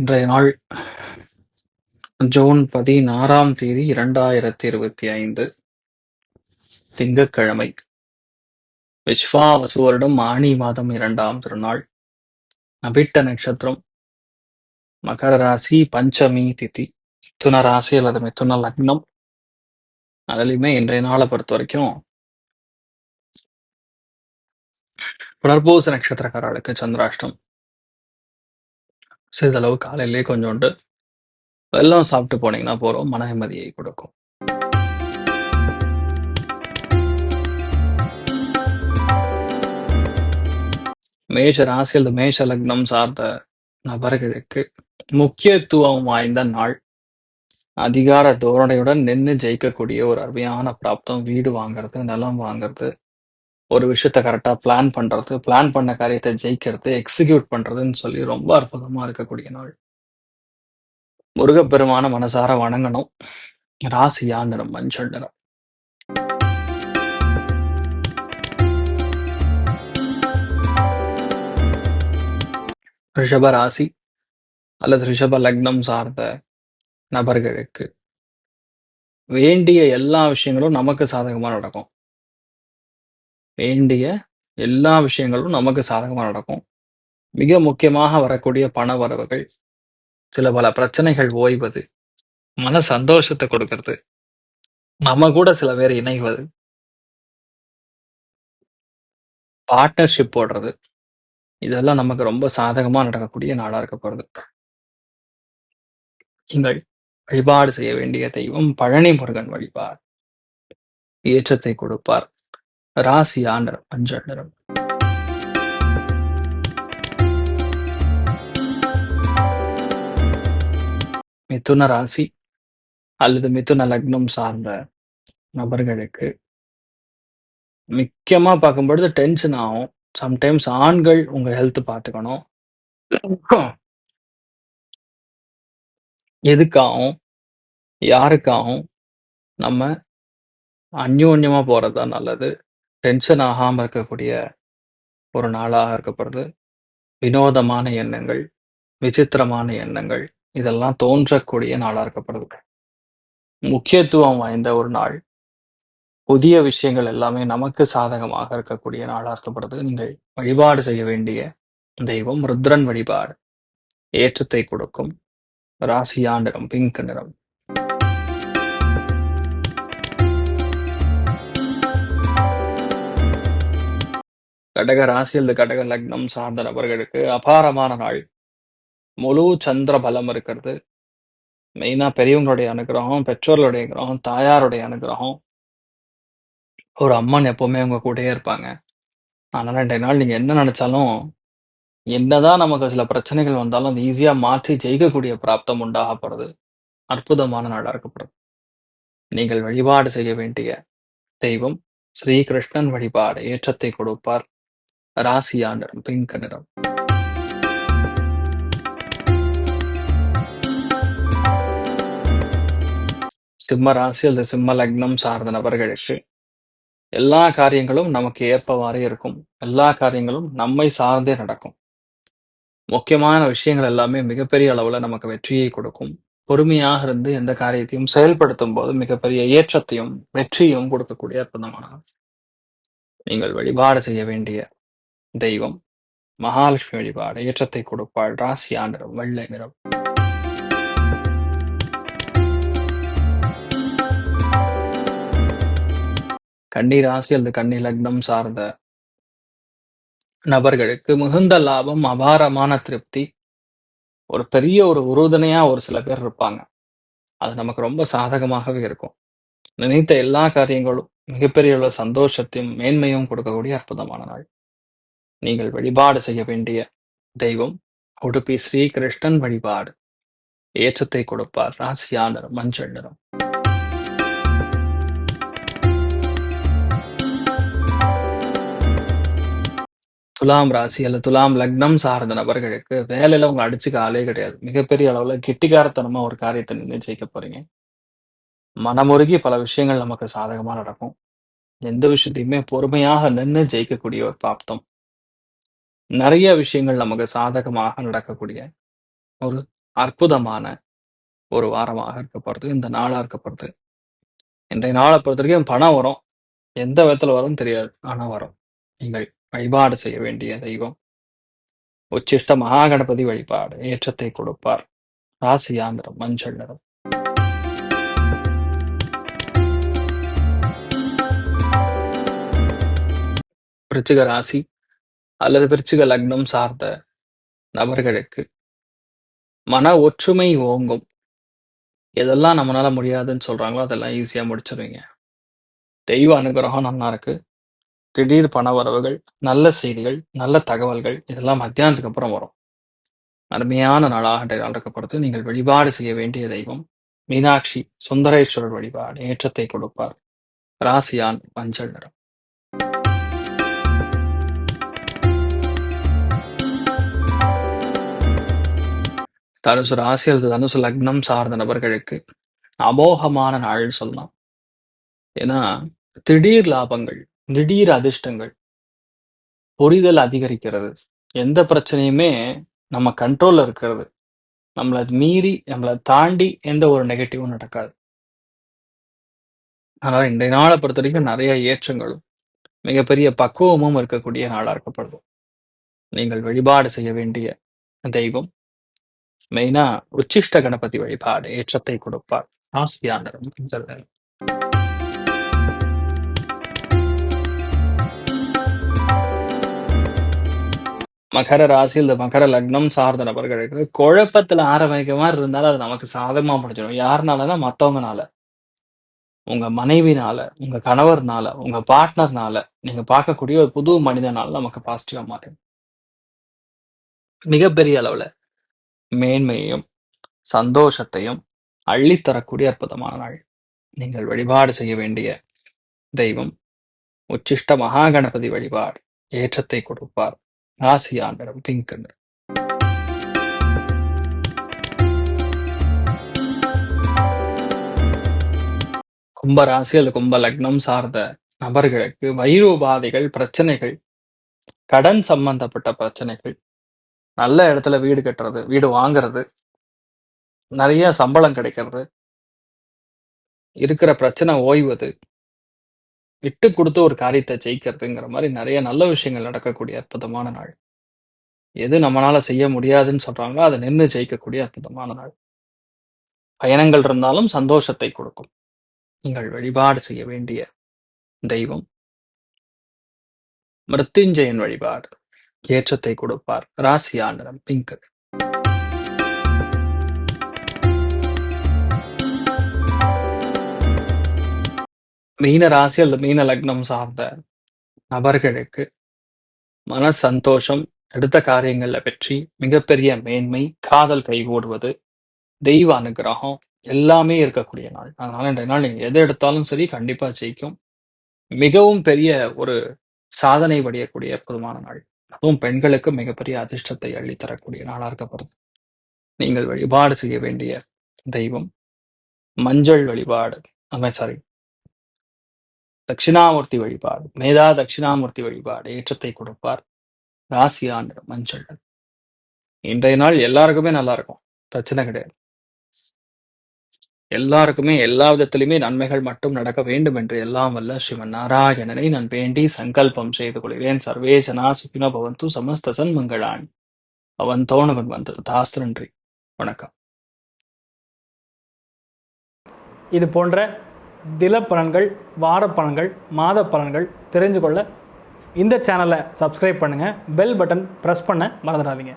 இன்றைய நாள் ஜூன் பதினாறாம் தேதி இரண்டாயிரத்தி இருபத்தி ஐந்து திங்கக்கிழமை விஸ்வாவசு வருடம் ஆணி மாதம் இரண்டாம் திருநாள். அபிட்ட நட்சத்திரம் மகர ராசி பஞ்சமி திதி மிதுன ராசி அல்லது மிதுன லக்னம். அதுலயுமே இன்றைய நாளை பொறுத்த வரைக்கும் புனர்பூச நட்சத்திரக்காரர்களுக்கு சந்திராஷ்டம். சிறிதளவு காலையிலே கொஞ்சோண்டு எல்லாம் சாப்பிட்டு போனீங்கன்னா போறோம் மன நிம்மதியை கொடுக்கும். மேஷ ராசி அல்லது மேஷ லக்னம் சார்ந்த நபர்களுக்கு முக்கியத்துவம் வாய்ந்த நாள். அதிகார தோரணையுடன் நின்று ஜெயிக்கக்கூடிய ஒரு அருமையான பிராப்தம் வீடு வாங்குறது நிலம் வாங்குறது ஒரு விஷயத்த கரெக்டாக பிளான் பண்றது பிளான் பண்ண காரியத்தை ஜெயிக்கிறது எக்ஸிக்யூட் பண்றதுன்னு சொல்லி ரொம்ப அற்புதமா இருக்கக்கூடிய நாள். முருகப்பெருமான மனசார வணங்கணும். ராசியா நிறம் மஞ்சள் நிறம். ரிஷப ராசி அல்லது ரிஷப லக்னம் சார்ந்த நபர்களுக்கு வேண்டிய எல்லா விஷயங்களும் நமக்கு சாதகமாக நடக்கும். வேண்டிய எல்லா விஷயங்களும் நமக்கு சாதகமா நடக்கும். மிக முக்கியமாக வரக்கூடிய பண வரவுகள் சில பல பிரச்சனைகள் ஓய்வது மன சந்தோஷத்தை கொடுக்கறது நம்ம கூட சில பேர் இணைவது பார்ட்னர்ஷிப் போடுறது இதெல்லாம் நமக்கு ரொம்ப சாதகமா நடக்கக்கூடிய நாடாக இருக்க போறது. நீங்கள் வழிபாடு செய்ய வேண்டிய தெய்வம் பழனி முருகன் வழிபார் ஏற்றத்தை கொடுப்பார். ராசி நிறம் மஞ்சள் நிறம் மிதுன ராசி அல்லது மிதுன லக்னம் சார்ந்த நபர்களுக்கு முக்கியமா பார்க்கும்பொழுது டென்ஷன் ஆகும். சம்டைம்ஸ் ஆண்கள் உங்க ஹெல்த் பார்த்துக்கணும். எதுக்காகவும் யாருக்காகவும் நம்ம அந்யோன்யமா போறது தான் நல்லது. டென்ஷன் ஆகாம இருக்கக்கூடிய ஒரு நாளாக இருக்கப்படுது. வினோதமான எண்ணங்கள் விசித்திரமான எண்ணங்கள் இதெல்லாம் தோன்றக்கூடிய நாளா இருக்கப்படுது. முக்கியத்துவம் வாய்ந்த ஒரு நாள். புதிய விஷயங்கள் எல்லாமே நமக்கு சாதகமாக இருக்கக்கூடிய நாளா இருக்கப்படுது. நீங்கள் வழிபாடு செய்ய வேண்டிய தெய்வம் ருத்ரன் வழிபாடு. ஏற்றத்தை கொடுக்கும். ராசியா நிறம் பிங்க் நிறம். கடக ராசி அல்லது கடக லக்னம் சார்ந்த நபர்களுக்கு அபாரமான நாள். முழு சந்திர பலம் இருக்கிறது. மெயினா பெரியவங்களுடைய அனுகிரகம் பெற்றோர்களுடைய அனுகிரகம் தாயாருடைய அனுகிரகம். ஒரு அம்மன் எப்பவுமே உங்க கூடயே இருப்பாங்க. அதனால ரெண்டு நாள் நீங்க என்ன நினைச்சாலும் என்னதான் நமக்கு சில பிரச்சனைகள் வந்தாலும் அது ஈஸியா மாற்றி ஜெயிக்கக்கூடிய பிராப்தம் உண்டாகப்படுது. அற்புதமான நாடாக இருக்கப்படுது. நீங்கள் வழிபாடு செய்ய வேண்டிய தெய்வம் ஸ்ரீகிருஷ்ணன் வழிபாடு ஏற்றத்தை கொடுப்பார். ராசியா நிறம் பிங்க் நிறம் சிம்ம ராசி அல்லது சிம்ம லக்னம் சார்ந்த நபர்களுக்கு எல்லா காரியங்களும் நமக்கு ஏற்பவாறே இருக்கும். எல்லா காரியங்களும் நம்மை சார்ந்தே நடக்கும். முக்கியமான விஷயங்கள் எல்லாமே மிகப்பெரிய அளவுல நமக்கு வெற்றியை கொடுக்கும். பொறுமையாக இருந்து எந்த காரியத்தையும் செயல்படுத்தும் போது மிகப்பெரிய ஏற்றத்தையும் வெற்றியும் கொடுக்கக்கூடிய அற்புதமான நீங்கள் வழிபாடு செய்ய வேண்டிய தெய்வம் மகாலட்சுமி வழிபாடு ஏற்றத்தை கொடுப்பாள் ராசி ஆண்டரம் வெள்ளை நிறம். கன்னி ராசி அல்லது கன்னி லக்னம் சார்ந்த நபர்களுக்கு மிகுந்த லாபம் அபாரமான திருப்தி. ஒரு பெரிய ஒரு உறுதுணையா ஒரு சில பேர் இருப்பாங்க. அது நமக்கு ரொம்ப சாதகமாகவே இருக்கும். நினைத்த எல்லா காரியங்களும் மிகப்பெரிய உள்ள சந்தோஷத்தையும் மேன்மையும் கொடுக்கக்கூடிய அற்புதமான நாள். நீங்கள் வழிபாடு செய்ய வேண்டிய தெய்வம் உடுப்பி ஸ்ரீகிருஷ்ணன் வழிபாடு. ஏற்றத்தை கொடுப்பார் ராசியா நிறம் மஞ்சள் நிறம் துலாம் ராசி அல்லது துலாம் லக்னம் சார்ந்த நபர்களுக்கு வேலையில உங்க அடிச்சுக்க ஆளே கிடையாது. மிகப்பெரிய அளவுல கெட்டிக்காரத்தனமா ஒரு காரியத்தை நின்று ஜெயிக்க போறீங்க. மனமுருகி பல விஷயங்கள் நமக்கு சாதகமா நடக்கும். எந்த விஷயத்தையுமே பொறுமையாக நின்று ஜெயிக்கக்கூடிய ஒரு பிராப்தம் நிறைய விஷயங்கள் நமக்கு சாதகமாக நடக்கக்கூடிய ஒரு அற்புதமான ஒரு வாரமாக இருக்கப்படுறது இந்த நாளா இருக்கப்படுது இன்றைய நாளை பொறுத்த வரைக்கும் பணம் வரும். எந்த விதத்துல வரும் தெரியாது. ஆனால் வரும். நீங்கள் வழிபாடு செய்ய வேண்டிய தெய்வம். உச்சிஷ்ட மகாகணபதி வழிபாடு ஏற்றத்தை கொடுப்பார். ராசியா நிறம் மஞ்சள் நிறம். ராசி அல்லது விருச்சிக லக்னம் சார்ந்த நபர்களுக்கு மன ஒற்றுமை ஓங்கும். எதெல்லாம் நம்மளால முடியாதுன்னு சொல்றாங்களோ அதெல்லாம் ஈஸியா முடிச்சிருவீங்க. தெய்வ அனுகிரகம் நல்லா இருக்கு. திடீர் பண வரவுகள் நல்ல செய்திகள் நல்ல தகவல்கள் இதெல்லாம் மத்தியானத்துக்கு அப்புறம் வரும். அருமையான நாளாக இன்றைய நீங்கள் வழிபாடு செய்ய வேண்டிய தெய்வம் மீனாட்சி சுந்தரேஸ்வரர் வழிபாடு ஏற்றத்தை கொடுப்பார். ராசியான் மஞ்சள் நிறம். தனுசு ராசி அல்லது தனுசு லக்னம் சார்ந்த நபர்களுக்கு அமோகமான நாள்னு சொல்லலாம். ஏன்னா திடீர் லாபங்கள் திடீர் அதிர்ஷ்டங்கள் புரிதல் அதிகரிக்கிறது. எந்த பிரச்சனையுமே நம்ம கண்ட்ரோல்ல இருக்கிறது. நம்மளை மீறி நம்மளை தாண்டி எந்த ஒரு நெகட்டிவும் நடக்காது. அதனால இந்த நாளை பொறுத்த வரைக்கும் நிறைய ஏற்றங்களும் மிகப்பெரிய பக்குவமும் இருக்கக்கூடிய நாளாக இருக்கப்படுது. நீங்கள் வழிபாடு செய்ய வேண்டிய தெய்வம் மெயினா உச்சிஷ்ட கணபதி வழிபாடு ஏற்றத்தை கொடுப்பார். ஆசியானரும் சொல்றாரு மகர ராசி இந்த மகர லக்னம் சார்ந்த நபர்களுக்கு குழப்பத்துல ஆரம்பிக்க மாதிரி இருந்தாலும் அது நமக்கு சாதகமா முடிஞ்சிடும். யாருனாலனா மத்தவங்கனால. உங்க மனைவினால உங்க கணவர்னால உங்க பார்ட்னர்னால நீங்க பார்க்கக்கூடிய ஒரு புது மனிதனால நமக்கு பாசிட்டிவா மாறும். மிகப்பெரிய அளவுல. மேன்மையையும் சந்தோஷத்தையும் அள்ளித்தரக்கூடிய அற்புதமான நாள். நீங்கள் வழிபாடு செய்ய வேண்டிய தெய்வம் உச்சிஷ்ட மகாகணபதி வழிபாடு. ஏற்றத்தை கொடுப்பார். ராசியா நிறம் பிங்க் நிறம். கும்ப ராசி அல்லது கும்ப லக்னம் சார்ந்த நபர்களுக்கு வயிறு உபாதைகள் பிரச்சனைகள் கடன் சம்பந்தப்பட்ட பிரச்சனைகள் நல்ல இடத்துல வீடு கட்டுறது வீடு வாங்குறது நிறைய சம்பளம் கிடைக்கிறது. இருக்கிற பிரச்சனை ஓய்வது விட்டு கொடுத்து ஒரு காரியத்தை ஜெயிக்கிறதுங்கிற மாதிரி நிறைய நல்ல விஷயங்கள் நடக்கக்கூடிய அற்புதமான நாள். எது நம்மளால செய்ய முடியாதுன்னு சொல்றாங்களோ அதை நின்று ஜெயிக்கக்கூடிய அற்புதமான நாள். பயணங்கள் இருந்தாலும் சந்தோஷத்தை கொடுக்கும். நீங்கள் வழிபாடு செய்ய வேண்டிய தெய்வம். மிருத்யுஞ்சயன் வழிபாடு. ஏற்றத்தை கொடுப்பார். ராசியா நிறம் பிங்க் மீன ராசி அல்லது மீன லக்னம் சார்ந்த நபர்களுக்கு மன சந்தோஷம் எடுத்த காரியங்களில் வெற்றி மிகப்பெரிய மேன்மை காதல் கைகூடுவது தெய்வ அனுகிரகம் எல்லாமே இருக்கக்கூடிய நாள். அதனால இன்றைய நாள் நீங்க எதை எடுத்தாலும் சரி கண்டிப்பா ஜெயிக்கும். மிகவும் பெரிய ஒரு சாதனை வடியக்கூடிய அற்புதமான நாள். அதுவும் பெண்களுக்கு மிகப்பெரிய அதிர்ஷ்டத்தை அள்ளி தரக்கூடிய நாளா இருக்கப்படுது. நீங்கள் வழிபாடு செய்ய வேண்டிய தெய்வம் மஞ்சள் வழிபாடு சாரி தட்சிணாமூர்த்தி வழிபாடு மேதா தட்சிணாமூர்த்தி வழிபாடு ஏற்றத்தை கொடுப்பார். ராசியா நிறம் மஞ்சள். இன்றைய நாள் எல்லாருக்குமே நல்லா இருக்கும். பிரச்சனை கிடையாது. எல்லாருக்குமே எல்லா விதத்திலுமே நன்மைகள் மட்டும் நடக்க வேண்டும் என்று எல்லாம் வல்ல ஸ்ரீமன் நாராயணனை நான் வேண்டி சங்கல்பம் செய்து கொள்கிறேன். சர்வேசனா சுகினோ பவந்து சமஸ்த சன்மங்களான். அவன் தோணவன் வந்தது. தாஸ்து நன்றி. வணக்கம். இது போன்ற தில பலன்கள் வார பலன்கள் மாத பலன்கள் தெரிஞ்சு கொள்ள இந்த சேனலை சப்ஸ்கிரைப் பண்ணுங்கள் பெல் பட்டன் ப்ரெஸ் பண்ண மறந்துடாதீங்க.